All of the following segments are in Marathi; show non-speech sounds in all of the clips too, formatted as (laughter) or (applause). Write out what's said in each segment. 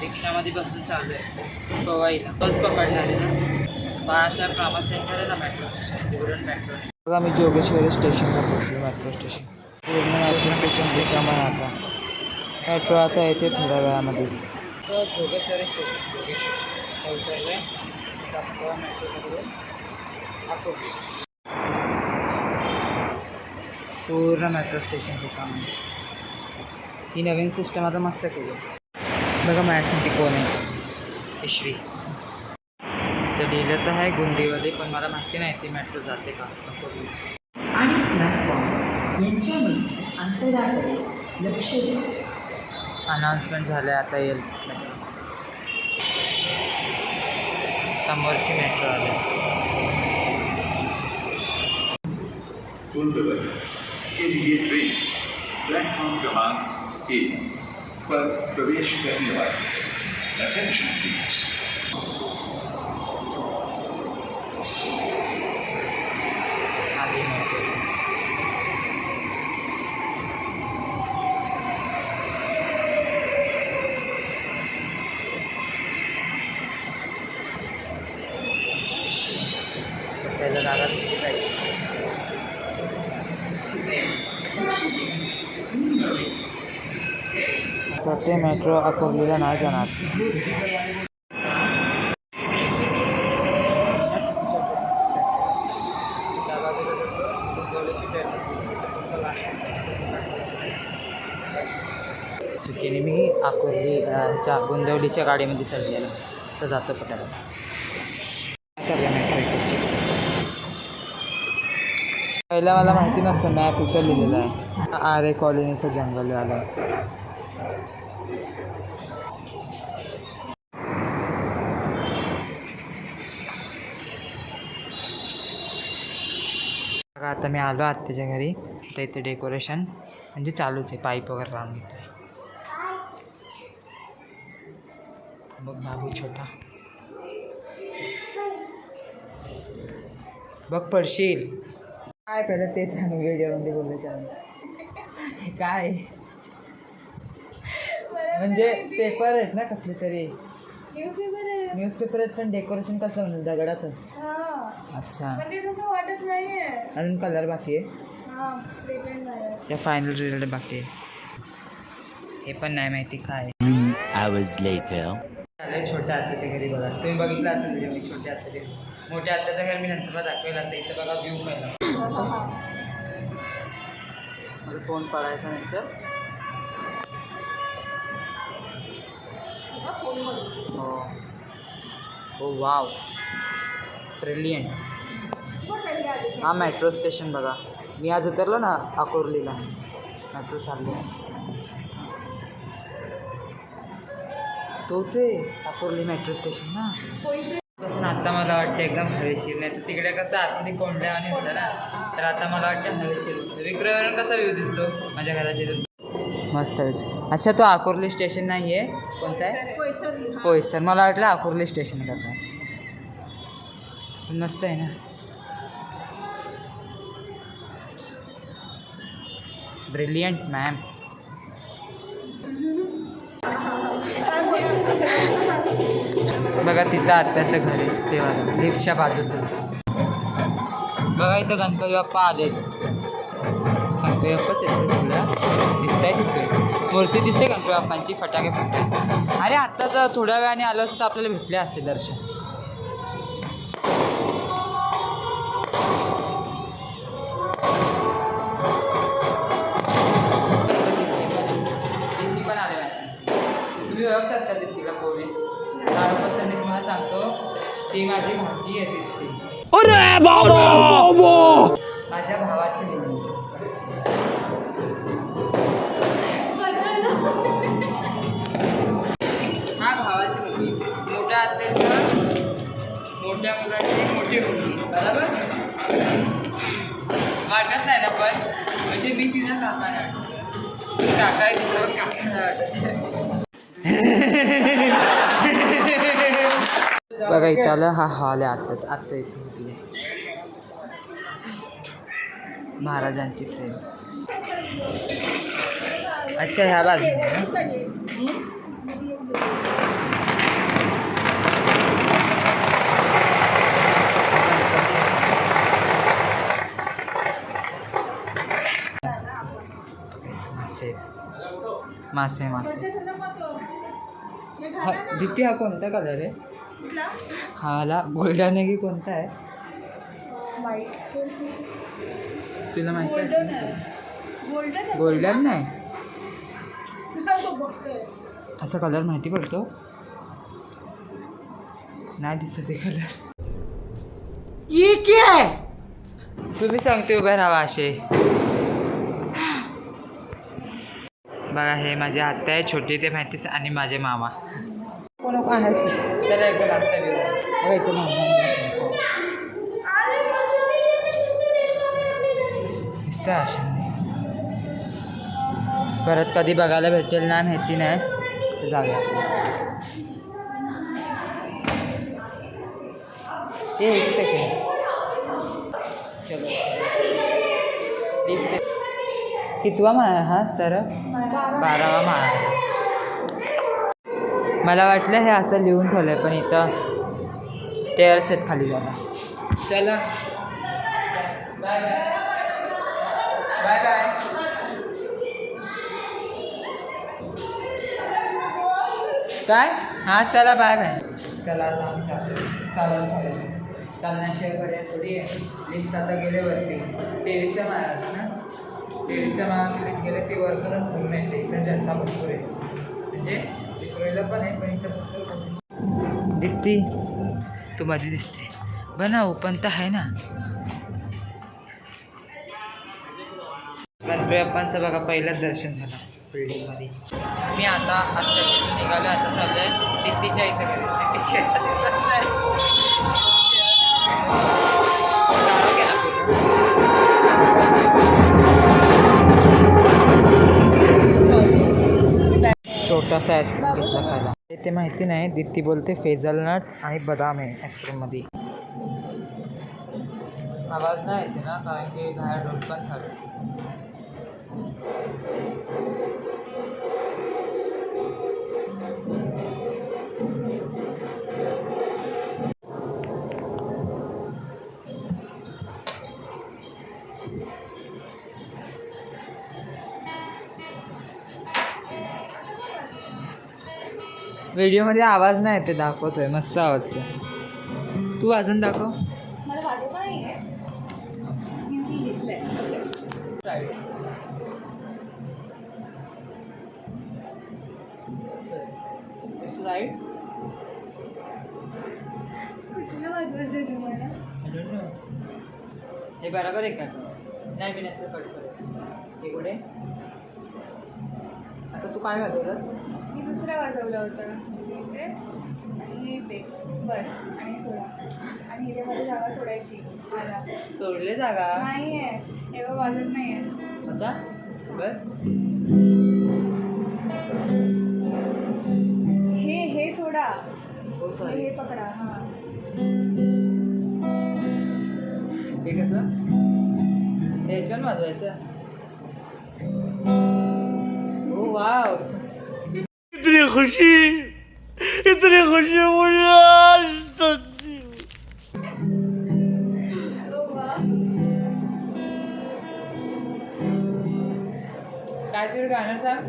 रिक्षामध्ये बसून चालू आहे. गोवाईला बस पकडणार आहे ना. बाळासाहेब ट्रामा सेंटर आहे ना मेट्रो स्टेशन तिकडून मेट्रो बघा मी जोगेश्वरी स्टेशनला पोहोचलो मेट्रो स्टेशन पूर्ण मेट्रो स्टेशन रिकामं आता. मेट्रो आता येते थोड्या वेळामध्ये. तो जोगेश्वरी स्टेशन जोगेश्वर. उतरलं पूर्ण मेट्रो स्टेशन रिकामं आहे. ही नवीन सिस्टम आता मस्त केली बघा माझ्यासाठी कोण आहे. पिशवी. तर लिहिलं तर आहे गुंदीवाली पण मला माहिती नाही ती मेट्रो जाते का. आणि प्लॅटफॉर्म यांच्यामध्ये अंतराकडे लक्ष द्या. अनाउन्समेंट झालं आहे आता येईल. समोरची मेट्रो आली. के लिए ट्रेन प्लेटफॉर्म क्रमांक एक पर प्रवेश करने वाले अटेंशन प्लीज मेट्रो अकोर्लीला नाही जाणार. चुकीने मी अकोर्ली ह्याच्या गोंदवलीच्या गाडीमध्ये चाललेलो. तर जातो पटायला पहिला मला माहिती नसतं मॅप इथं लिहिलेला आहे. आरे कॉलनीचं जंगल आलं आता मी आलो आत्याच्या घरी. तर इथे डेकोरेशन म्हणजे चालूच आहे पाईप वगैरे लावून घेतो बघ बाबू छोटा. बघ पडशील. काय पहिलं तेच सांग व्हिडिओमध्ये बोलायचं काय? म्हणजे पेपर आहेत ना कसले तरी. न्यूजपेपर आहे न्यूजपेपर आहेत पण डेकोरेशन कसं म्हणून दगडाचं? हा. अच्छा. पण ते तसं वाटत नाहीये. अजून कलर बाकी आहे? हा स्प्रे पेंट मारायचं त्या फायनल रिझल्ट बाकी आहे. हे पण नाही माहिती काय. Hours later. आले छोट्या आत्याच्या घरी बघा. तुम्ही बघितलं असेल व्हिडिओ मी छोट्या आत्याच्या घरी. मोठ्या आत्याचं घर मी नंतरला दाखवेल आता इथं बघा व्ह्यू पहिला. माझा फोन पडायचा नंतर हो हो वाव ब्रिलियंट हा मेट्रो स्टेशन बघा. मी आज उतरलो ना अकोर्लीला. मेट्रो चाललो. तोच आहे अकोर्ली मेट्रो स्टेशन ना. आता मला वाटतं एकदम हवेशीर. नाही तर तिकडे कसं आतमध्ये कोंडल्या आणि होतं ना तर आता मला वाटतं हवेशीर. विक्रमवरून कसा व्ह्यू दिसतो? माझ्या घराच्या इथून? मस्त अच्छा तो अकोर्ली स्टेशन नाही आहे कोणता आहे? होय सर मला वाटलं अकोर्ली स्टेशन का पण मस्त आहे ना. ब्रिलियंट मॅम बघा तिथं आत्याचं घर आहे तेव्हा लिफ्टच्या बाजूचं. बघा इथं गणपती बाप्पा आले आहेत तुला? दिसताय तिथे. मूर्ती दिसते गणपती बाप्पांची? फटाके फुटते अरे आत्ता जर थोड्या वेळाने आलो असतो तर आपल्याला भेटले असते दर्शन. तुम्ही ओळखतात का दिप्तीला कोणी त्याबद्दल मी तुम्हाला सांगतो. ती माझी आहे दिप्ती. माझ्या भावाची बरोबर वाटत नाही ना पण. म्हणजे मी तिचा काका वाटत. काका आहे तिचा पण काका वाटत. बघा इथं आलं हा हॉल आहे आत्ताच. आत्ता इथे आहे. महाराजांची फ्रेम अच्छा ह्या बाजूने मासे मासे. हा हा कोणता कलर आहे? हा ला गोल्डन आहे की कोणता आहे? तुला माहिती आहे? गोल्डन नाही. (laughs) असा कलर माहिती पडतो? नाही दिसत ते कलर ये क्या है? तुम्ही सांगते उभ्या राहा असे बघा हे माझे आत्या आहे छोटी ते माहितीच आणि माझे मामा. कोण कोण परत कधी बघायला भेटेल ना माहिती नाही. जाऊया. ते एक सेकंड चलो. कितवा माळा हा सर? बारावा माळा आहे. मला वाटलं हे असं लिहून ठेवलं आहे पण इथं स्टेअर्स आहेत खाली जागा. चला. Bye bye. बाय बाय काय? हां चला बाय बाय. चला आम्ही चालेल चालेल चालण्याशिवाय पर्याय थोडी आहे. लिफ्ट आता गेले वरती तेवीसच्या माळ्यात ना? माळ्यात लिफ्ट गेले ते वरतूनच घुमून येते इथं जनता भरपूर आहे. म्हणजे इकडे पण आहे पण इथं भरपूर. दिप्ती तू मध्ये दिसते. बना ओपन तर आहे ना. गणपती बाप्पांचं बघा पहिलंच दर्शन झालं. बिल्डिंगमध्ये मी आता तिथून निघालो आता चाललोय दिप्तीच्या इथं दिप्तीच्या इथं दिसत. छोटासा आईस्क्रीम घेतला खायला ते माहिती नाही. दित्ती बोलते फेजल नट आणि बदाम आहे आईस्क्रीममध्ये आवाज नाही येते ना कारण की बाहेर ढोल पण चालू व्हिडिओमध्ये आवाज नाही येते दाखवतोय. मस्त आवडतं तू वाजून दाखव. नाही हे बरोबर आहे का? नाही मी नंतर कट करू हे कुठे? आता तू काय वाजवलंस? दुसरा वाजवला होता. इथे आणि ते बस आणि सोडा. आणि इथे जागा सोडायची मला. सोडले जागा? नाही आहे एवढं वाजत नाही आहे आता? बस. हे हे सोडा. हो हे पकडा हां. हे कसं? हे वाजवायचं. हो वाव. खुशी इतनी खुशी मुझे आज तक नहीं हुई। ओ वा काय तरी गाणं सांग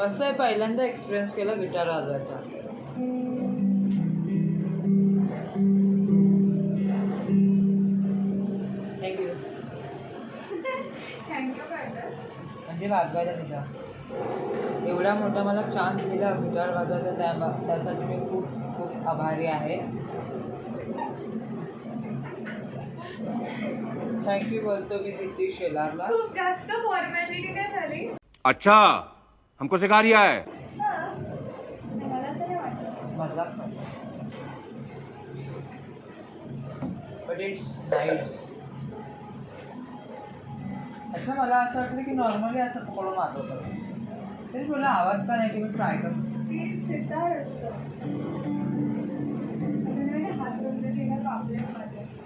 मस्त आहे पहिल्यांदा एक्सपिरियन्स केला गिटार वाजवायचा थँक्यू थँक्यू करतात म्हणजे वाजवायला एवढा मोठा मला चान्स दिला गिटार वाजवायचा त्या त्यासाठी मी खूप खूप आभारी आहे. थँक्यू बोलतो मी दिप्ती शेलारला. खूप जास्त फॉर्मॅलिटी काय झाली. अच्छा! हमको सिखा रिया है। हां। मला अच्छा मला असं वाटलं की नॉर्मली असं पकडून मारतो तेच बोला आवाज का नाही की मी ट्राय करतो. ते सितार असतं.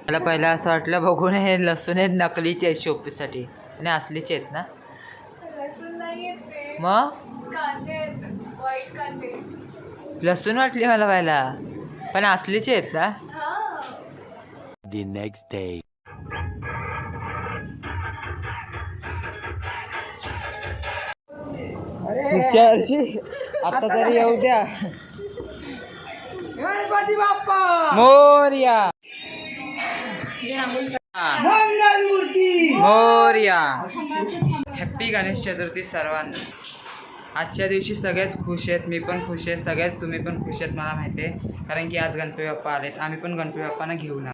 मला पहिला असं वाटलं बघून हे लसूण आहेत नकलीचे आहेत शोपीसाठी आणि असलीचे आहेत ना. मग लसूण वाटली मला पहिला पण असलीचे आहेत ना. The next day. पुढच्या वर्षी आता तरी येऊ द्या. मोर्या. मोर्या. हॅप्पी गणेश चतुर्थी सर्वांना. आजच्या दिवशी सगळेच खुश आहेत मी पण खुश आहे. सगळेच तुम्ही पण खुश आहेत मला माहिती आहे. कारण की आज गणपती बाप्पा आलेत. आम्ही पण गणपती बाप्पांना घेऊन आलो.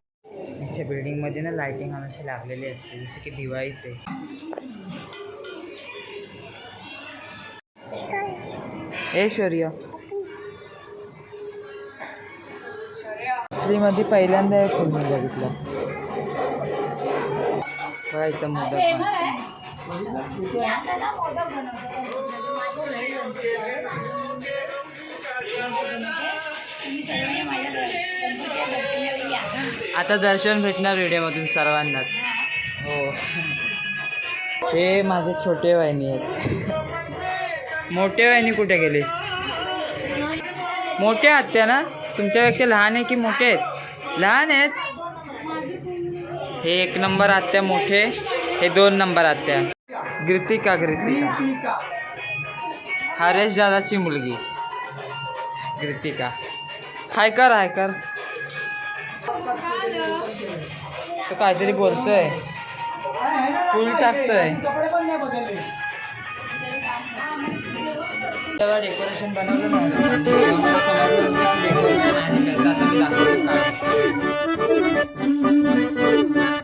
आमच्या बिल्डिंगमध्ये ना लाईटिंग हमेशा लागलेली असते. जसं की दिवाळीचे ए शौर्य. मध्ये पहिल्यांदा एक फिल्म बघितलं? बघा इथं आता दर्शन भेटणार व्हिडिओमधून सर्वांनाच. हो. हे माझे छोटे वाहिनी आहेत. मोठे वाहिनी कुठे गेले? मोठे आहात त्या ना? तुमच्यापेक्षा लहान आहे की मोठे आहेत? लहान आहेत? हे एक नंबर आत्या मोठे हे दोन नंबर आत्या. ग्रितिका ग्रितिका. हरेश दादाची मुलगी. ग्रितिका. हाय कर हाय कर. तो काहीतरी बोलतोय. फुल टाकतोय. डेकोरेशन बनवलं डेकोरेशन आहे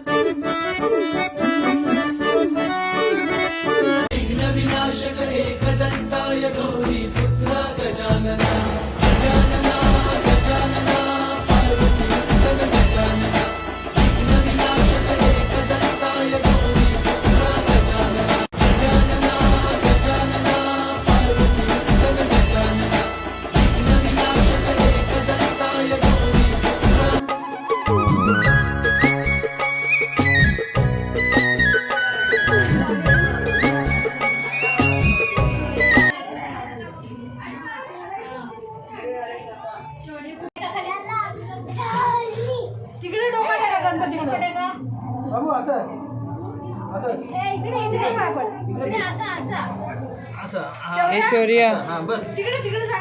हे शौर्य तिकडे तिकडे जा.